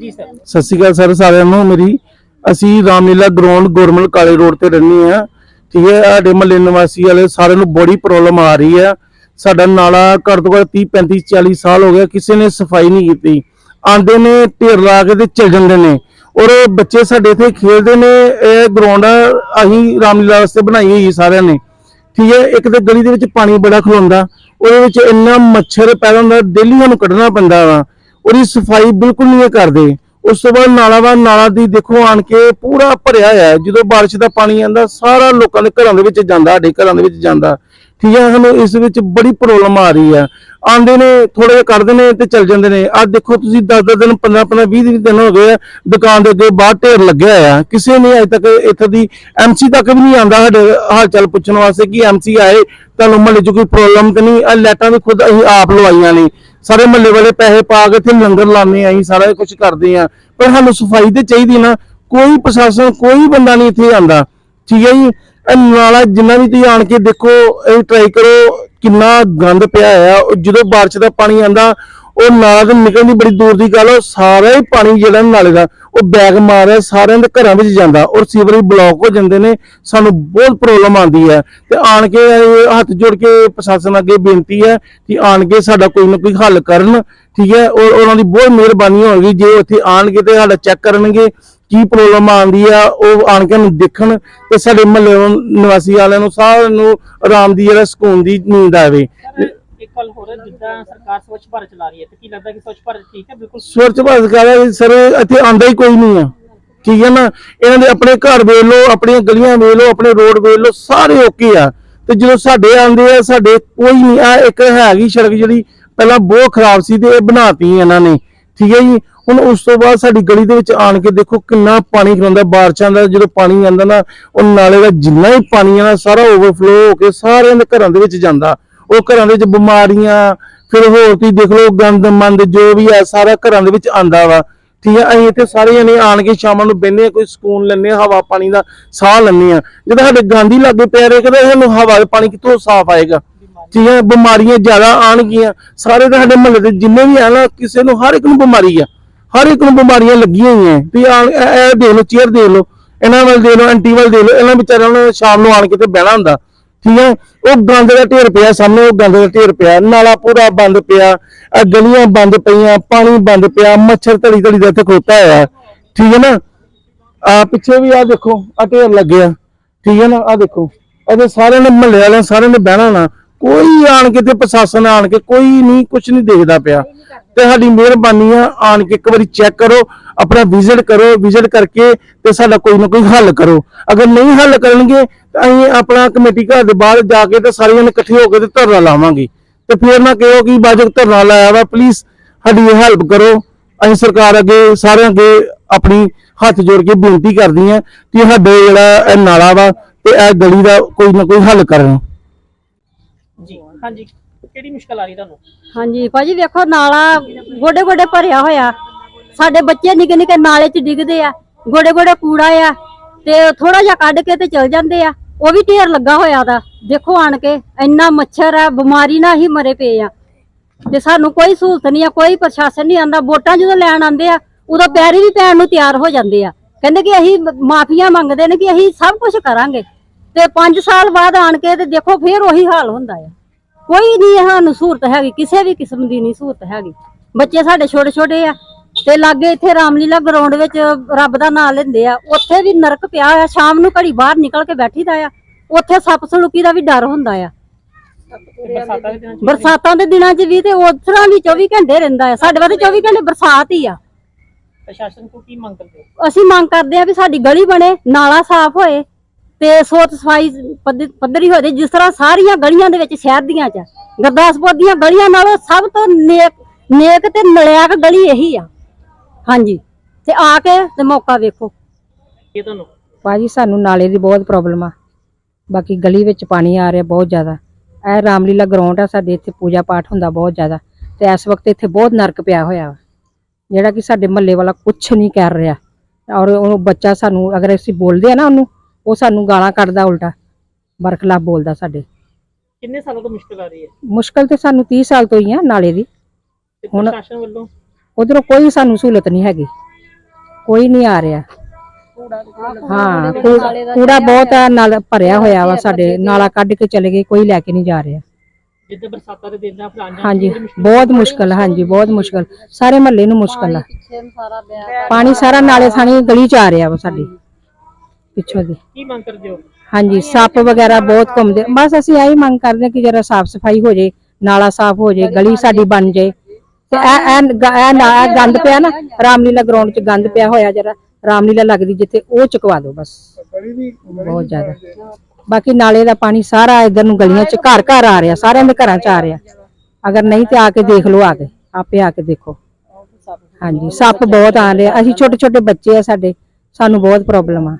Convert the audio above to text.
ਜੀ, ਸਰ। ਸਤਿ ਸ਼੍ਰੀ ਅਕਾਲ ਸਰ, ਸਾਰਿਆਂ ਨੂੰ, ਮੇਰੀ, ਅਸੀਂ ਰਾਮਲੀਲਾ ਗਰਾਊਂਡ, ਗੋਰਮਲ ਕਾਲੇ ਰੋਡ ਤੇ ਰਹਿੰਦੇ ਆ ਠੀਕ ਹੈ, ਸਾਡੇ ਮਹੱਲੇ ਨਿਵਾਸੀ ਵਾਲੇ ਸਾਰਿਆਂ ਨੂੰ ਬੜੀ ਪ੍ਰੋਬਲਮ ਆ ਰਹੀ ਹੈ। ਸਾਡਾ ਨਾਲਾ ਘੱਟ ਤੋਂ ਘੱਟ 30 35 40 ਸਾਲ ਹੋ ਗਿਆ ਕਿਸੇ ਨੇ ਸਫ਼ਾਈ ਨਹੀਂ ਕੀਤੀ। ਆਂਦੇ ਨੇ, ਢੇਰ ਲਾ ਕੇ ਤੇ ਚਲ ਜਾਂਦੇ ਨੇ। ਔਰ ਬੱਚੇ ਸਾਡੇ ਇੱਥੇ ਖੇਡਦੇ ਨੇ, ਇਹ ਗਰਾਊਂਡ ਅਸੀਂ ਰਾਮਲੀਲਾ ਵਾਸਤੇ ਬਣਾਈ ਹੋਈ ਸਾਰਿਆਂ ਨੇ। ਠੀਕ ਹੈ, ਇੱਕ ਤਾਂ ਗਲੀ ਦੇ ਵਿੱਚ ਪਾਣੀ ਬੜਾ ਖਲੋਂਦਾ, ਉਹਦੇ ਵਿੱਚ ਇੰਨਾ ਮੱਛਰ ਪੈਦਾ ਹੁੰਦਾ, ਡੇਲੀ ਸਾਨੂੰ ਕੱਢਣਾ ਪੈਂਦਾ ਵਾ। ਉਹਦੀ ਸਫ਼ਾਈ ਬਿਲਕੁਲ ਨਹੀਂ ਕਰਦੇ। ਉਸ ਤੋਂ ਬਾਅਦ ਨਾਲਾ ਵਾ ਨਾਲਾ ਦੀ ਦੇਖੋ ਆਣ ਕੇ ਪੂਰਾ ਭਰਿਆ ਹੋਇਆ ਜਦੋਂ ਬਾਰਿਸ਼ ਦਾ ਪਾਣੀ ਆਂਦਾ ਸਾਰਾ ਲੋਕਾਂ ਦੇ ਘਰਾਂ ਦੇ ਵਿੱਚ ਜਾਂਦਾ ਸਾਡੇ ਘਰਾਂ ਦੇ ਵਿੱਚ ਜਾਂਦਾ। ਠੀਕ ਹੈ ਸਾਨੂੰ ਇਸ ਵਿੱਚ ਬੜੀ ਪ੍ਰੋਬਲਮ ਆ ਰਹੀ ਹੈ। ਆਂਦੇ ਨੇ ਥੋੜੇ ਜਿਹਾ ਕੱਢਦੇ ਨੇ ਤੇ ਚੱਲ ਜਾਂਦੇ ਨੇ। ਅੱਜ ਦੇਖੋ ਤੁਸੀਂ 10 ਦਿਨ 15 15 20 20 ਦਿਨ ਹੋ ਗਏ ਆ, ਦੁਕਾਨ ਦੇ ਅੱਗੇ ਬਾਹਰ ਢੇਰ ਲੱਗਿਆ ਆ ਕਿਸੇ ਨੇ ਅਜੇ ਤੱਕ ਇੱਥੇ ਦੀ ਐਮਸੀ ਤੱਕ ਵੀ ਨਹੀਂ ਆਂਦਾ ਸਾਡੇ ਹਾਲ ਚਾਲ ਪੁੱਛਣ ਵਾਸਤੇ ਕਿ ਐਮਸੀ ਆਏ ਤੁਹਾਨੂੰ ਮਹੱਲੇ 'ਚ ਕੋਈ ਪ੍ਰੋਬਲਮ ਤੇ ਨਹੀਂ? ਆ ਲਾਈਟਾਂ ਵੀ ਖੁਦ ਅਸੀਂ ਆਪ ਲਵਾਈਆਂ ਨੇ। ਸਾਰੇ ਮਹੱਲੇ ਵਾਲੇ ਪੈਸੇ ਪਾ ਕੇ ਇੱਥੇ ਲੰਗਰ ਲਾਉਂਦੇ ਆ ਸਾਰਾ ਕੁਝ ਕਰਦੇ ਆ। ਪਰ ਸਾਨੂੰ ਸਫ਼ਾਈ ਤੇ ਚਾਹੀਦੀ ਨਾ, ਕੋਈ ਪ੍ਰਸ਼ਾਸਨ, ਕੋਈ ਬੰਦਾ ਨਹੀਂ ਇੱਥੇ ਆਂਦਾ ਠੀਕ ਹੈ ਜੀ? ਇਹ ਨਾਲਾ ਜਿੰਨਾ ਵੀ ਤੁਸੀਂ ਆਣ ਕੇ ਦੇਖੋ, ਇਹ ਟਰਾਈ ਕਰੋ, ਕਿੰਨਾ ਗੰਦ ਪਿਆ ਆ ਜਦੋਂ ਬਾਰਿਸ਼ ਦਾ ਪਾਣੀ ਆਂਦਾ ਉਹ ਨਾਲਾ ਤੋਂ ਨਿਕਲਣ ਬੜੀ ਦੂਰ ਦੀ ਗੱਲ ਆ, ਉਹ ਸਾਰਾ ਹੀ ਪਾਣੀ ਜਿਹੜਾ ਨਾਲੇ ਦਾ ਉਹ ਬੈਗ ਮਾਰਿਆ ਸਾਰਿਆਂ ਦੇ ਘਰਾਂ ਵਿੱਚ ਜਾਂਦਾ ਔਰ ਸੀਵਰੇਜ ਬਲੌਕ ਹੋ ਜਾਂਦੇ ਨੇ ਸਾਨੂੰ ਬਹੁਤ ਪ੍ਰੋਬਲਮ ਆਉਂਦੀ ਹੈ ਤੇ ਆਣ ਕੇ ਹੱਥ ਜੋੜ ਕੇ ਪ੍ਰਸ਼ਾਸਨ ਅੱਗੇ ਬੇਨਤੀ ਹੈ ਕਿ ਆਣ ਕੇ ਸਾਡਾ ਕੋਈ ਨਾ ਕੋਈ ਹੱਲ ਕਰਨ ਠੀਕ ਹੈ? ਔਰ ਉਹਨਾਂ ਦੀ ਬਹੁਤ ਮਿਹਰਬਾਨੀ ਹੋਵੇਗੀ ਜੇ ਉੱਥੇ ਆਣਗੇ ਤੇ ਸਾਡਾ ਚੈੱਕ ਕਰਨਗੇ ਕੀ ਪ੍ਰੋਬਲਮ ਆਉਂਦੀ ਆ ਉਹ ਆਣ ਕੇ ਨੂੰ ਦੇਖਣ ਤੇ ਸਾਡੇ ਮਹੱਲੇ ਨਿਵਾਸੀ ਵਾਲਿਆਂ ਨੂੰ ਸਾਰਿਆਂ ਨੂੰ ਆਰਾਮ ਦੀ ਜਿਹੜਾ ਸਕੂਨ ਦੀ ਨੀਂਦ ਆਵੇ। ਸਰ ਇੱਕ ਹੋਰ ਜਿੱਦਾਂ ਸਰਕਾਰ ਸਵੱਛ ਭਾਰਤ ਚਲਾ ਰਹੀ ਹੈ ਤੇ ਕੀ ਲੱਗਦਾ ਕਿ ਸਵੱਛ ਭਾਰਤ ਠੀਕ ਹੈ? ਬਿਲਕੁਲ ਸਵੱਛ ਭਾਰਤ ਕਹਦਾ ਸਰ, ਇੱਥੇ ਆਂਦਾ ਹੀ ਕੋਈ ਨਹੀਂ ਆ ਠੀਕ ਹੈ ਨਾ? ਇਹਨਾਂ ਦੇ ਆਪਣੇ ਘਰ ਵੇਖ ਲਓ, ਆਪਣੀਆਂ ਗਲੀਆਂ ਵੇਖ ਲਓ, ਆਪਣੇ ਰੋਡ ਵੇਖ ਲਓ, ਸਾਰੇ ਓਕੇ ਆ। ਤੇ ਜਦੋਂ ਸਾਡੇ ਆਂਦੇ ਆ, ਸਾਡੇ ਕੋਈ ਨਹੀਂ, ਆ ਇੱਕ ਹੈਗੀ ਸੜਕ ਜਿਹੜੀ, ਪਹਿਲਾਂ ਬਹੁਤ ਖਰਾਬ ਸੀ ਤੇ ਇਹ ਬਣਾਤੀ ਇਹਨਾਂ ਨੇ। ਠੀਕ ਹੈ ਜੀ? ਹੁਣ ਉਸ ਤੋਂ ਬਾਅਦ ਸਾਡੀ ਗਲੀ ਦੇ ਵਿੱਚ ਆਣ ਕੇ ਦੇਖੋ ਕਿੰਨਾ ਪਾਣੀ ਖਲੋਂਦਾ ਬਾਰਿਸ਼ਾਂ ਦਾ ਜਦੋਂ ਪਾਣੀ ਆਂਦਾ ਨਾ, ਉਹ ਨਾਲੇ ਦਾ ਜਿੰਨਾ ਹੀ ਪਾਣੀ ਆ ਨਾ, ਸਾਰਾ ਓਵਰਫਲੋ ਹੋ ਕੇ ਸਾਰਿਆਂ ਦੇ ਘਰਾਂ ਦੇ ਵਿੱਚ ਜਾਂਦਾ। ਉਹ ਘਰਾਂ ਦੇ ਵਿੱਚ ਬਿਮਾਰੀਆਂ, ਫਿਰ ਹੋਰ ਤੁਸੀਂ ਦੇਖ ਲਓ ਗੰਦ, ਮੰਦ ਜੋ ਵੀ ਹੈ ਸਾਰਾ ਘਰਾਂ ਦੇ ਵਿੱਚ ਆਂਦਾ ਵਾ। ਠੀਕ ਹੈ ਅਸੀਂ ਇੱਥੇ ਸਾਰੇ ਜਣੇ ਆਣ ਕੇ ਸ਼ਾਮਾਂ ਨੂੰ ਬਹਿੰਦੇ ਆ ਕੋਈ ਸਕੂਨ ਲੈਂਦੇ ਆ ਹਵਾ ਪਾਣੀ ਦਾ ਸਾਹ ਲੈਂਦੇ ਆ ਜਦੋਂ ਸਾਡੇ ਗਾਂਧੀ ਲਾਗੇ ਪੈ ਰਹੇ ਕਦੇ ਸਾਨੂੰ ਹਵਾ ਪਾਣੀ ਕਿੱਥੋਂ ਸਾਫ਼ ਆਏਗਾ? ਠੀਕ ਹੈ ਬਿਮਾਰੀਆਂ ਜ਼ਿਆਦਾ ਆਣਗੀਆਂ ਸਾਰੇ ਤਾਂ ਸਾਡੇ ਮਹੱਲੇ ਦੇ ਜਿੰਨੇ ਵੀ ਆ ਨਾ, ਕਿਸੇ ਨੂੰ ਹਰ ਇੱਕ ਨੂੰ ਬਿਮਾਰੀ ਆ। ਹਰ ਇੱਕ ਨੂੰ ਬਿਮਾਰੀਆਂ ਲੱਗੀਆਂ ਹੋਈਆਂ। ਤੇ ਇਹ ਇਹ ਦੇਖ ਲਓ, ਚੇਅਰ ਦੇਖ ਲਓ। ਇਹਨਾਂ ਵੱਲ ਦੇਖ ਲਓ ਐਂਟੀ ਵੱਲ ਦੇਖ ਲਓ। ਇਹਨਾਂ ਵਿਚਾਰਿਆਂ ਨੂੰ ਸ਼ਾਮ ਨੂੰ ਆਣ ਕੇ ਤੇ ਬਹਿਣਾ ਹੁੰਦਾ। ਠੀਕ ਹੈ? ਉਹ ਗੰਦ ਦਾ ਢੇਰ ਪਿਆ, ਸਾਹਮਣੇ ਉਹ ਗੰਦ ਦਾ ਢੇਰ ਪਿਆ, ਨਾਲਾ ਪੂਰਾ ਬੰਦ ਪਿਆ ਆ ਗਲੀਆਂ ਬੰਦ ਪਈਆਂ, ਪਾਣੀ ਬੰਦ ਪਿਆ, ਮੱਛਰ ਧੜੀ ਧੜੀ ਦਾ ਇੱਥੇ ਖੋਤਾ ਹੋਇਆ। ਠੀਕ ਹੈ ਨਾ? ਆ ਪਿੱਛੇ ਵੀ ਆ ਦੇਖੋ ਆ ਢੇਰ ਲੱਗਿਆ ਠੀਕ ਹੈ ਨਾ? ਆ ਦੇਖੋ, ਇਹਦੇ ਸਾਰਿਆਂ ਨੇ ਮਹੱਲੇ ਵਾਲਿਆਂ, ਸਾਰਿਆਂ ਨੇ ਬਹਿਣਾ ਨਾ। ਕੋਈ ਆਣ ਕੇ ਤੇ ਪ੍ਰਸ਼ਾਸਨ ਆਣ ਕੇ ਕੋਈ ਨਹੀਂ ਕੁਝ ਨਹੀਂ ਦੇਖਦਾ ਪਿਆ। ਤੇ ਸਾਡੀ ਮਿਹਰਬਾਨੀ ਆ, ਆਣ ਕੇ ਇੱਕ ਵਾਰੀ ਚੈੱਕ ਕਰੋ, ਆਪਣਾ ਵਿਜ਼ਿਟ ਕਰੋ ਵਿਜ਼ਿਟ ਕਰਕੇ ਤੇ ਸਾਡਾ ਕੋਈ ਨਾ ਕੋਈ ਹੱਲ ਕਰੋ। ਅਗਰ ਨਹੀਂ ਹੱਲ ਕਰਨਗੇ, ਤਾਂ ਅਸੀਂ ਆਪਣਾ ਕਮੇਟੀ ਘਰ ਦੇ ਬਾਹਰ ਜਾ ਕੇ ਤੇ ਸਾਰੇ ਜਣੇ ਇਕੱਠੇ ਹੋ ਕੇ ਤੇ ਧਰਨਾ ਲਾਵਾਂਗੇ। ਤੇ ਫਿਰ ਨਾ ਕਹੋ ਕਿ ਬਾਜਕ ਧਰਨਾ ਲਾਇਆ ਵਾ ਪਲੀਜ਼ ਸਾਡੀ ਹੈਲਪ ਕਰੋ। ਅਸੀਂ ਸਰਕਾਰ ਅੱਗੇ, ਸਾਰਿਆਂ ਅੱਗੇ ਆਪਣੀ ਹੱਥ ਜੋੜ ਕੇ ਬੇਨਤੀ ਕਰਦੀ ਆ ਕਿ ਸਾਡੇ ਜਿਹੜਾ ਇਹ ਨਾਲਾ ਵਾ ਤੇ ਇਹ ਗਲੀ ਦਾ ਕੋਈ ਨਾ ਕੋਈ ਹੱਲ ਕਰਨ। ਜੀ, ਹਾਂਜੀ। ਕਿਹੜੀ ਮੁਸ਼ਕਲ ਆ ਰਹੀ ਤੁਹਾਨੂੰ? ਹਾਂਜੀ, ਭਾਜੀ ਵੇਖੋ, ਨਾਲਾ ਗੋਡੇ ਗੋਡੇ ਭਰਿਆ ਹੋਇਆ। ਸਾਡੇ ਬੱਚੇ ਨਿੱਕੇ ਨਿੱਕੇ ਨਾਲੇ 'ਚ ਡਿੱਗਦੇ ਆ ਗੋਡੇ ਗੋਡੇ ਕੂੜਾ ਆ, ਤੇ ਥੋੜਾ ਜਿਹਾ ਕੱਢ ਕੇ ਤੇ ਚਲ ਜਾਂਦੇ ਆ। ਉਹ ਵੀ ਢੇਰ ਲੱਗਾ ਹੋਇਆ ਦਾ ਦੇਖੋ ਆਣ ਕੇ, ਇੰਨਾ ਮੱਛਰ ਆ, ਬਿਮਾਰੀ ਨਾਲ ਹੀ ਮਰੇ ਪਏ ਆ। ਤੇ ਸਾਨੂੰ ਕੋਈ ਸਹੂਲਤ ਨਹੀਂ ਆ, ਕੋਈ ਪ੍ਰਸ਼ਾਸਨ ਨਹੀਂ ਆਂਦਾ। ਵੋਟਾਂ ਜਦੋਂ ਲੈਣ ਆਂਦੇ ਆ, ਉਦੋਂ ਪੈਰੀ ਵੀ ਪੈਣ ਨੂੰ ਤਿਆਰ ਹੋ ਜਾਂਦੇ ਆ। ਕਹਿੰਦੇ ਕਿ ਅਸੀਂ ਮਾਫੀਆਂ ਮੰਗਦੇ ਨੇ ਕਿ ਅਸੀਂ ਸਭ ਕੁਝ ਕਰਾਂਗੇ। ਤੇ 5 ਸਾਲ ਬਾਅਦ ਆਣ ਕੇ ਤੇ ਦੇਖੋ, ਫੇਰ ਉਹੀ ਹਾਲ ਹੁੰਦਾ ਆ। ਕੋਈ ਨਹੀਂ ਸਾਨੂੰ ਸਹੂਲਤ ਹੈਗੀ ਕਿਸੇ ਵੀ ਕਿਸਮ ਦੀ ਨਹੀਂ ਸਹੂਲਤ ਹੈਗੀ। ਬੱਚੇ ਸਾਡੇ ਛੋਟੇ ਛੋਟੇ ਆ ਤੇ ਲਾਗੇ ਇੱਥੇ ਰਾਮਲੀਲਾ ਗਰਾਊਂਡ ਵਿੱਚ ਰੱਬ ਦਾ ਨਾਮ ਲੈਂਦੇ ਆ। ਉੱਥੇ ਵੀ ਨਰਕ ਪਿਆ ਹੋਇਆ ਸ਼ਾਮ ਨੂੰ ਘੜੀ ਬਾਹਰ ਨਿਕਲ ਕੇ ਬੈਠੀਦਾ ਆ। ਉੱਥੇ ਸੱਪ ਸਲੂਕੀ ਦਾ ਵੀ ਡਰ ਹੁੰਦਾ ਆ। ਬਰਸਾਤਾਂ ਦੇ ਦਿਨਾਂ 'ਚ ਵੀ ਤੇ ਉਸ ਤਰ੍ਹਾਂ ਵੀ 24 ਘੰਟੇ ਰਹਿੰਦਾ ਆ। ਸਾਡੇ ਵਾਸਤੇ 24 ਘੰਟੇ ਬਰਸਾਤ ਹੀ ਆ। ਪ੍ਰਸ਼ਾਸਨ ਕੋਲ ਕੀ ਮੰਗ ਕਰਦੇ? ਅਸੀਂ ਮੰਗ ਕਰਦੇ ਆ ਵੀ ਸਾਡੀ ਗਲੀ ਬਣੇ ਨਾਲਾ ਸਾਫ਼ ਹੋਏ ਤੇ ਸੋਤ ਸਫ਼ਾਈ ਪੱਧ- ਪੱਧਰੀ ਹੋ ਜਾਏ ਜਿਸ ਤਰ੍ਹਾਂ ਸਾਰੀਆਂ ਗਲੀਆਂ ਦੇ ਵਿੱਚ ਸ਼ਹਿਰ ਦੀਆਂ ਚ ਗੁਰਦਾਸਪੁਰ ਦੀਆਂ ਗਲੀਆਂ ਨਾਲੋਂ ਸਭ ਤੋਂ ਨੇਕ ਨੇਕ ਤੇ ਨਲਿਆਕ ਗਲੀ ਇਹੀ ਆ। ਹਾਂਜੀ। ਤੇ ਆ ਕੇ ਤੇ ਮੌਕਾ ਵੇਖੋ। ਇਹ ਤੁਹਾਨੂੰ? ਭਾਜੀ ਸਾਨੂੰ ਨਾਲੇ ਦੀ ਬਹੁਤ ਪ੍ਰੋਬਲਮ ਆ। ਬਾਕੀ ਗਲੀ ਵਿੱਚ ਪਾਣੀ ਆ ਰਿਹਾ ਬਹੁਤ ਜ਼ਿਆਦਾ। ਇਹ ਰਾਮਲੀਲਾ ਗਰਾਊਂਡ ਆ ਸਾਡੇ ਇੱਥੇ ਪੂਜਾ ਪਾਠ ਹੁੰਦਾ ਬਹੁਤ ਜ਼ਿਆਦਾ। ਤੇ ਇਸ ਵਕਤ ਇੱਥੇ ਬਹੁਤ ਨਰਕ ਪਿਆ ਹੋਇਆ ਵਾ। ਜਿਹੜਾ ਕਿ ਸਾਡੇ ਮਹੱਲੇ ਵਾਲਾ ਕੁਝ ਨਹੀਂ ਕਰ ਰਿਹਾ। ਔਰ ਉਹ ਬੱਚਾ ਸਾਨੂੰ ਅਗਰ ਅਸੀਂ ਬੋਲਦੇ ਆ ਨਾ ਉਹਨੂੰ ਉਹ ਸਾਨੂੰ ਗਾਲਾਂ ਕੱਢਦਾ ਉਲਟਾ ਬਰਖਲਾਫ ਬੋਲਦਾ ਸਾਡੇ। ਕਿੰਨੇ ਸਾਲਾਂ ਤੋਂ ਮੁਸ਼ਕਲ ਆ ਰਹੀ ਹੈ? ਮੁਸ਼ਕਲ ਤੇ ਸਾਨੂੰ 30 ਸਾਲ ਤੋਂ ਹੀ ਆ ਨਾਲੇ ਦੀ। ਤੇ ਹੁਣ- ਪ੍ਰਸ਼ਾਸਨ ਵੱਲੋਂ? ਉਧਰੋਂ ਕੋਈ ਸਾਨੂੰ ਸਹੂਲਤ ਨਹੀਂ ਹੈਗੀ। ਕੋਈ ਨਹੀਂ ਆ ਰਿਹਾ। ਹਾਂ ਕੂੜਾ ਕੂੜਾ ਬਹੁਤ ਆ, ਨਾਲ ਭਰਿਆ ਹੋਇਆ ਵਾ ਸਾਡੇ ਨਾਲਾ ਕੱਢ ਕੇ ਚਲੇ ਗਏ ਕੋਈ ਲੈ ਕੇ ਨਹੀਂ ਜਾ ਰਿਹਾ। ਜਿੱਦਾਂ ਬਰਸਾਤਾਂ ਦੇ ਦਿਨ ਦਾ ਜਾਣ ਹਾਂਜੀ ਬਹੁਤ ਮੁਸ਼ਕਲ ਹਾਂਜੀ ਬਹੁਤ ਮੁਸ਼ਕਲ। ਸਾਰੇ ਮਹੱਲੇ ਨੂੰ ਮੁਸ਼ਕਲ ਆ। ਪਾਣੀ ਸਾਰਾ ਨਾਲੇ ਥਾਣੀ ਗਲੀ ਚ ਆ ਰਿਹਾ ਵਾ ਸਾਡੀ। ਪਿੱਛੋਂ ਦੀ। ਕੀ ਮੰਗ ਕਰਦੇ ਹੋ? ਹਾਂਜੀ ਸੱਪ ਵਗੈਰਾ ਬਹੁਤ ਘੁੰਮਦੇ। ਬਸ ਅਸੀਂ ਇਹੀ ਮੰਗ ਕਰਦੇ ਹਾਂ ਕਿ ਜਰਾ ਸਾਫ਼ ਸਫ਼ਾਈ ਹੋ ਜੇ ਨਾਲਾ ਸਾਫ਼ ਹੋ ਜੇ ਗਲੀ ਸਾਡੀ ਬਣ ਜੇ। ਤੇ ਇਹ ਇਹ ਗ- ਇਹ ਨਾ- ਇਹ ਗੰਦ ਪਿਆ ਨਾ ਰਾਮਲੀਲਾ ਗਰਾਊਂਡ 'ਚ ਗੰਦ ਪਿਆ ਹੋਇਆ ਜਰਾ ਰਾਮਲੀਲਾ ਲੱਗਦੀ ਜਿੱਥੇ ਉਹ ਚੁਕਵਾ ਦਿਓ ਬਸ। ਬਹੁਤ ਜ਼ਿਆਦਾ। ਬਾਕੀ ਨਾਲੇ ਦਾ ਪਾਣੀ ਸਾਰਾ ਇਧਰ ਨੂੰ ਗਲੀਆਂ 'ਚ ਘਰ ਘਰ ਆ ਰਿਹਾ ਸਾਰਿਆਂ ਦੇ ਘਰਾਂ 'ਚ ਆ ਰਿਹਾ। ਅਗਰ ਨਹੀਂ ਤੇ ਆ ਕੇ ਦੇਖ ਲਓ ਆ ਕੇ ਆਪੇ ਆ ਕੇ ਦੇਖੋ। ਹਾਂਜੀ ਸੱਪ ਬਹੁਤ ਆ ਰਹੇ। ਅਸੀਂ ਛੋਟੇ ਛੋਟੇ ਬੱਚੇ ਆ ਸਾਡੇ ਸਾਨੂੰ ਬਹੁਤ ਪ੍ਰੋਬਲਮ ਆ।